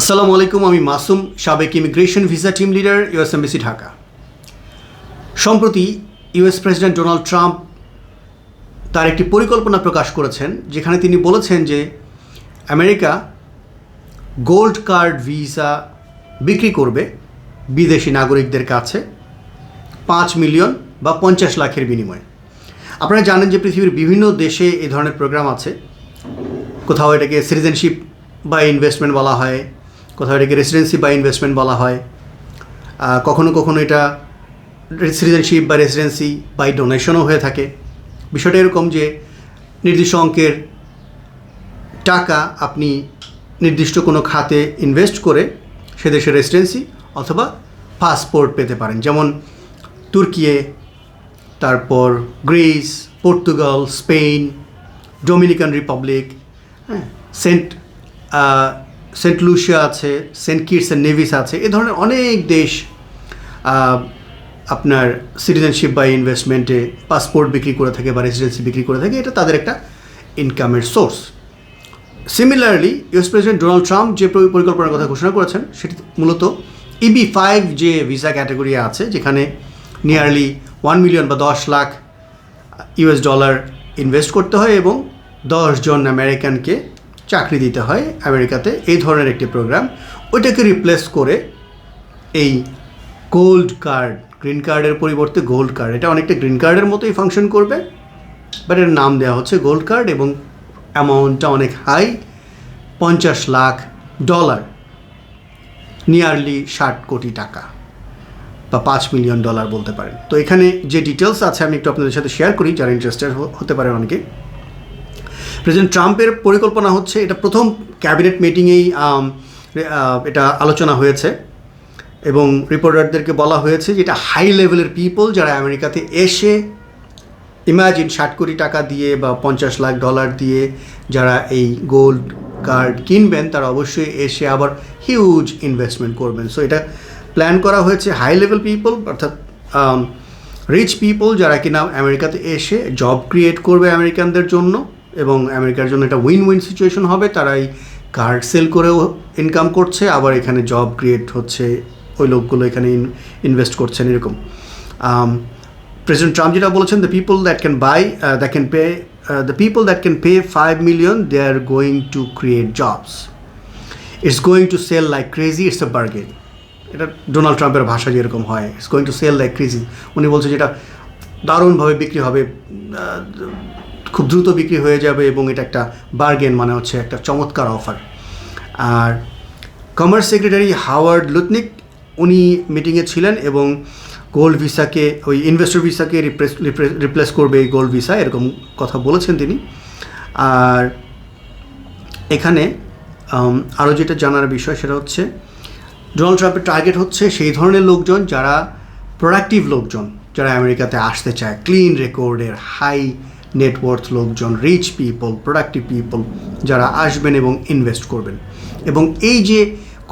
আসসালামু আলাইকুম, আমি মাসুম, সাবেক immigration visa team leader US embassy Dhaka. সম্প্রতি ইউএস প্রেসিডেন্ট ডোনাল্ড ট্রাম্প তার একটি পরিকল্পনা প্রকাশ করেছেন, যেখানে তিনি বলেছেন যে আমেরিকা গোল্ড কার্ড ভিসা বিক্রি করবে বিদেশি নাগরিকদের কাছে পাঁচ মিলিয়ন বা পঞ্চাশ লাখের বিনিময়ে। আপনারা জানেন যে পৃথিবীর বিভিন্ন দেশে এই ধরনের প্রোগ্রাম আছে। কোথাও এটাকে সিটিজেনশিপ বা ইনভেস্টমেন্ট বলা হয় কোথাও এটাকে রেসিডেন্সি বা ইনভেস্টমেন্ট বলা হয়। কখনো কখনো এটা সিটিজেনশিপ বা রেসিডেন্সি বাই ডোনেশনও হয়ে থাকে। বিষয়টা এরকম যে নির্দিষ্ট অঙ্কের টাকা আপনি নির্দিষ্ট কোনো খাতে ইনভেস্ট করে সে দেশের রেসিডেন্সি অথবা পাসপোর্ট পেতে পারেন। যেমন তুর্কিয়ে, তারপর Greece, Portugal, Spain, Dominican Republic হ্যাঁ সেন্ট সেন্ট লুসিয়া আছে, সেন্ট কিটস অ্যান্ড নেভিস আছে, এ ধরনের অনেক দেশ আপনার সিটিজেনশিপ বা ইনভেস্টমেন্টে পাসপোর্ট বিক্রি করে থাকে বা রেসিডেন্সি বিক্রি করে থাকে, এটা তাদের একটা ইনকামের source similarly US president Donald Trump যে পরিকল্পনার কথা ঘোষণা করেছেন, সেটি মূলত ইবি ফাইভ যে ভিসা ক্যাটাগরি আছে, যেখানে নিয়ারলি ওয়ান মিলিয়ন বা দশ লাখ ইউএস ডলার ইনভেস্ট করতে হয় এবং দশজন আমেরিকানকে চাকরি দিতে হয় আমেরিকাতে, এই ধরনের একটি প্রোগ্রাম ওইটাকে রিপ্লেস করে এই গোল্ড কার্ড গ্রিন কার্ডের পরিবর্তে গোল্ড কার্ড এটা অনেকটা গ্রিন কার্ডের মতোই ফাংশন করবে বাট এর নাম দেওয়া হচ্ছে গোল্ড কার্ড এবং অ্যামাউন্টটা অনেক হাই পঞ্চাশ লাখ ডলার নিয়ারলি ষাট কোটি টাকা বা পাঁচ মিলিয়ন ডলার বলতে পারেন। তো এখানে যে ডিটেলস আছে আমি একটু আপনাদের সাথে শেয়ার করি, যারা ইন্টারেস্টেড হতে পারে অনেকে। প্রেসিডেন্ট ট্রাম্পের পরিকল্পনা হচ্ছে, এটা প্রথম ক্যাবিনেট মিটিংয়েই এটা আলোচনা হয়েছে। এবং রিপোর্টারদেরকে বলা হয়েছে যে এটা হাই লেভেলের পিপল যারা আমেরিকাতে এসে ইমাজিন ষাট কোটি টাকা দিয়ে বা পঞ্চাশ লাখ ডলার দিয়ে যারা এই গোল্ড কার্ড কিনবেন, তারা অবশ্যই এসে আবার হিউজ ইনভেস্টমেন্ট করবেন। সো এটা প্ল্যান করা হয়েছে হাই লেভেল পিপল অর্থাৎ রিচ পিপল যারা কিনা আমেরিকাতে এসে জব ক্রিয়েট করবে আমেরিকানদের জন্য। এবং আমেরিকার জন্য এটা উইন উইন সিচুয়েশন হবে। তারাই কার্ড সেল করেও ইনকাম করছে, আবার এখানে জব ক্রিয়েট হচ্ছে, ওই লোকগুলো এখানে ইনভেস্ট করছেন এরকম। প্রেসিডেন্ট ট্রাম্প যেটা বলেছেন the people that can buy that can pay the people that can pay five million they are going to create jobs it's going to sell like crazy it's a bargain এটা Donald ট্রাম্পের ভাষা যেরকম হয় it's going to sell like crazy উনি বলছে যেটা দারুণভাবে বিক্রি হবে খুব দ্রুত বিক্রি হয়ে যাবে এবং এটা একটা বার্গেন মানে হচ্ছে একটা চমৎকার অফার আর কমার্স সেক্রেটারি হাওয়ার্ড লুতনিক উনি মিটিংয়ে ছিলেন এবং গোল্ড ভিসাকে ওই ইনভেস্টর ভিসাকে রিপ্লেস রিপ্লেস করবে এই গোল্ড ভিসা এরকম কথা বলেছেন তিনি। আর এখানে আরও যেটা জানার বিষয় সেটা হচ্ছে ডোনাল্ড ট্রাম্পের টার্গেট হচ্ছে সেই ধরনের লোকজন যারা প্রোডাক্টিভ লোকজন, যারা আমেরিকাতে আসতে চায় ক্লিন রেকর্ডের হাই নেটওয়ার্থ লোকজন রিচ পিপল প্রোডাক্টিভ পিপল যারা আসবেন এবং ইনভেস্ট করবেন। এবং এই যে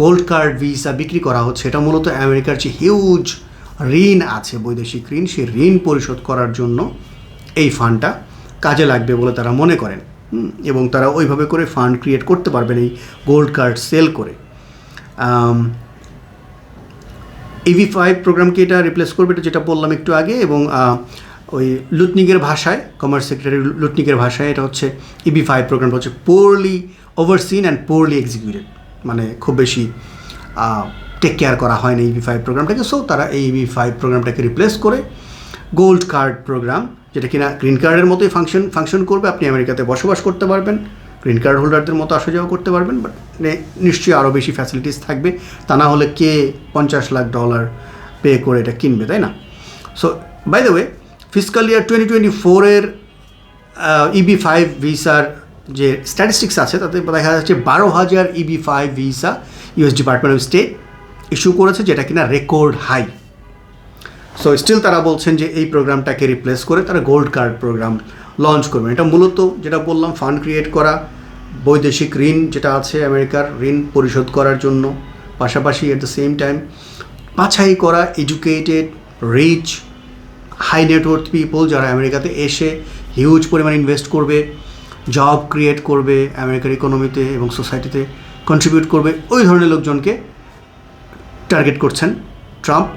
গোল্ড কার্ড ভিসা বিক্রি করা হচ্ছে, এটা মূলত আমেরিকার যে হিউজ ঋণ আছে, বৈদেশিক ঋণ, সেই ঋণ পরিশোধ করার জন্য এই ফান্ডটা কাজে লাগবে বলে তারা মনে করেন। এবং তারা ওইভাবে করে ফান্ড ক্রিয়েট করতে পারবেন এই গোল্ড কার্ড সেল করে। ইভি ফাইভ প্রোগ্রামকে এটা রিপ্লেস করবে, এটা যেটা বললাম একটু আগে, এবং ওই লুটনিকের ভাষায় কমার্স সেক্রেটারি লুটনিকের ভাষায়, এটা হচ্ছে ইবি ফাইভ প্রোগ্রাম হচ্ছে poorly overseen and poorly executed মানে খুব বেশি টেক কেয়ার করা হয় হয়নি ইবি ফাইভ প্রোগ্রামটাকে সো তারা এই ইবি ফাইভ প্রোগ্রামটাকে রিপ্লেস করে গোল্ড কার্ড প্রোগ্রাম যেটা কিনা গ্রিন কার্ডের মতোই ফাংশন ফাংশন করবে। আপনি আমেরিকাতে বসবাস করতে পারবেন গ্রিন কার্ড হোল্ডারদের মতো আসা যাওয়া করতে পারবেন বাট নিশ্চয়ই আরও বেশি ফ্যাসিলিটিস থাকবে। তা না হলে কে পঞ্চাশ লাখ ডলার পে করে এটা কিনবে, তাই না? So by the way physical year twenty twenty ফোরের ইবি ফাইভ ভিসার যে স্ট্যাটিস্টিক্স আছে, তাতে দেখা যাচ্ছে বারো হাজার EB five visa US department of state issue করেছে, যেটা কিনা রেকর্ড হাই সো স্টিল তারা বলছেন যে এই প্রোগ্রামটাকে রিপ্লেস করে তারা গোল্ড কার্ড প্রোগ্রাম লঞ্চ করবেন এটা মূলত যেটা বললাম ফান্ড ক্রিয়েট করা, বৈদেশিক ঋণ যেটা আছে আমেরিকার ঋণ পরিশোধ করার জন্য। পাশাপাশি এট দ্য সেম টাইম বাছাই করা educated rich high net worth people যারা আমেরিকাতে এসে হিউজ পরিমাণ ইনভেস্ট করবে জব ক্রিয়েট করবে আমেরিকার ইকোনমিতে এবং সোসাইটিতে কন্ট্রিবিউট করবে, ওই ধরনের লোকজনকে টার্গেট করছেন ট্রাম্প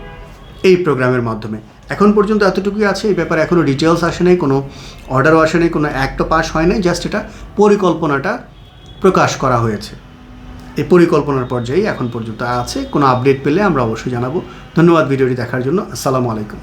এই প্রোগ্রামের মাধ্যমে। এখন পর্যন্ত এতটুকুই আছে, এই ব্যাপারে এখনও ডিটেলস আসে নাই, কোনো অর্ডারও আসে নাই, কোনো অ্যাক্টও পাস হয় নাই জাস্ট এটা পরিকল্পনাটা প্রকাশ করা হয়েছে। এই পরিকল্পনার পর্যায়ে এখন পর্যন্ত আছে, কোনো আপডেট পেলে আমরা অবশ্যই জানাব। ধন্যবাদ ভিডিওটি দেখার জন্য, আসসালামু আলাইকুম।